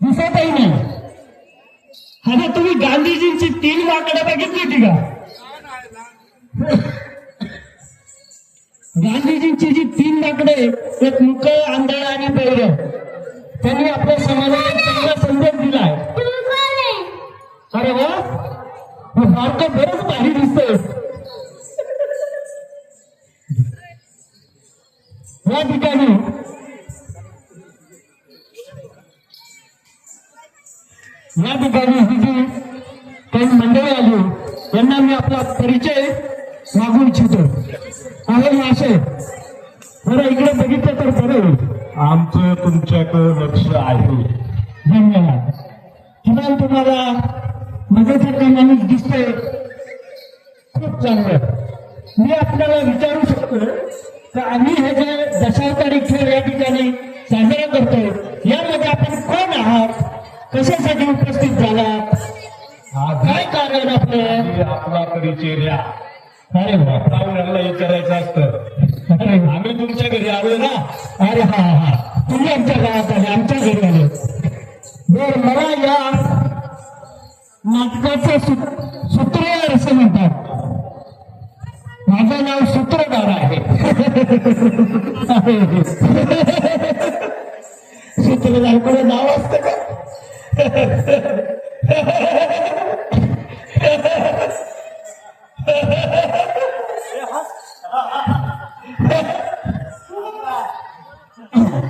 दिसतही नाही आता तुम्ही गांधीजींची तीन माकडं बघितली होती का? गांधीजींची जी तीन माकडे एक मुक आंधळ आणि बैर त्यांनी आपल्या समाजाला चांगला संदेश दिलाय. अरे वा हे भारत बरंच भारी दिसतंय या ठिकाणी ही जी काही मंडळी आली यांना मी आपला परिचय मागू इच्छितो. आहे मासे बरं इकडे बघितलं तर बरं होईल. आमचं तुमच्याकडे लक्ष आहे. धन्यवाद. किमान तुम्हाला माझ्यासारखा माणूस दिसतोय. खूप चांगलं. मी आपल्याला विचारू शकतो तर आम्ही हे जे दशावतारी खेळ या ठिकाणी साजरा करतो आहात कशासाठी उपस्थित झालात? काय कारण आपलं? आपला परिचय चेहऱ्या अरे वा विचारायचं असतं. अरे आम्ही तुमच्या घरी आलो ना. अरे हा हा तुम्ही आमच्या गावात आले आमच्या घरी आले. बर मला या नाटकाचं सूत्रधार असं म्हणतात. माझं नाव सूत्रधार आहे. सूत्रधार कोणी नाव असतं का?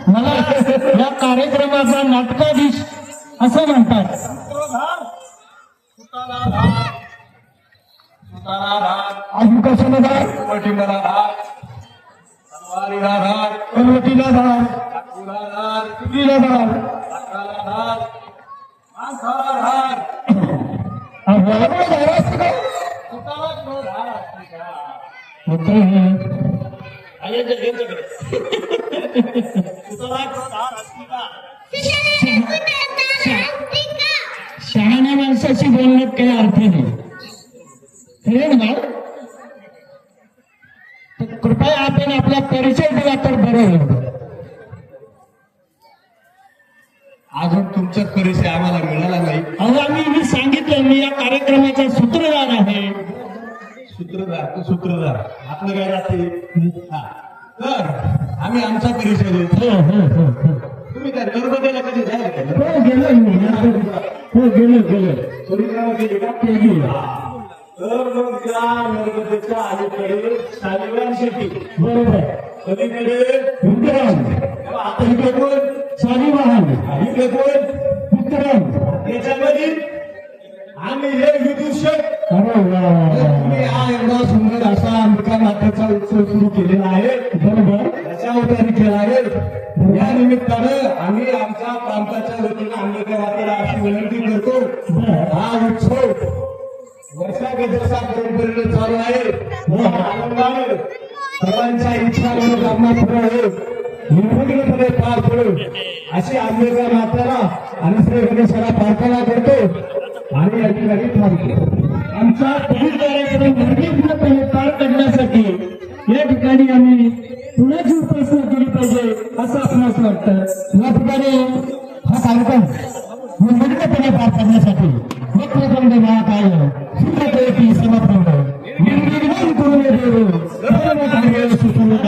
मला या कार्यक्रमाचा नाटकाधीश असं म्हणतात. अजून कशाला धार पाठिंबाला धार तलवारीला धार कलवटीला धार चाकूला धार चुलीला धार धार शहाण्या माणसाशी बोलण्यात काही अर्थ नाही कृपया आपण आपला परिचय दिला तर बरं होईल अजून तुमचा परिचय आम्हाला मिळाला नाही. अहो आम्ही मी सांगितलं मी या कार्यक्रमाचा सूत्रधार आहे. सूत्रधार तो सूत्रधार. आपलं काय राहते हा. तर आम्ही आमचा परिचय देतो हो हो हो हो. तुम्ही त्या नर्मदेला कधी जायला का हो गेलो मी. हो गेलो गेलो. परिक्रमा केली का? केली. तर मग त्या नर्मदेच्या अलीकडे शालिवान शेती बरोबर. पलीकडे विक्रम आता इकडे कोण स्वामी महान इकडे कोण विक्रम याच्यामध्ये आम्ही हे विदूषक तुम्ही हा एवढा सुंदर असा अंबिका मातेचा उत्सव सुरू केलेला आहे बरोबर त्याच्या अवतारी केला आहे या निमित्तानं आम्ही आमच्या प्रांताच्या वतीनं अंबिका मातेला अशी विनंती करतो हा उत्सव वर्षागजसा परंपरेने चालू आहे आनंदाने सर्वांच्या इच्छा मनोकामना पूर्ण हो निर्विघ्नपणे पार पडू. अशी अंबिका माताला आणि श्री गणेशाला प्रार्थना करतो. आणि या ठिकाणी थांबतो आमचा पोलीस कार्यक्रम निर्विघ्नपणे पार करण्यासाठी या ठिकाणी आम्ही पुण्याची उपासना केली पाहिजे असं आपणास वाटतं. या ठिकाणी हा कार्यक्रम निर्विघ्नपणे पार करण्यासाठी वक्रतुंड महाकाय सूर्यकोटी समर्पण. निर्विघ्न करून देऊ. ಕೂಡ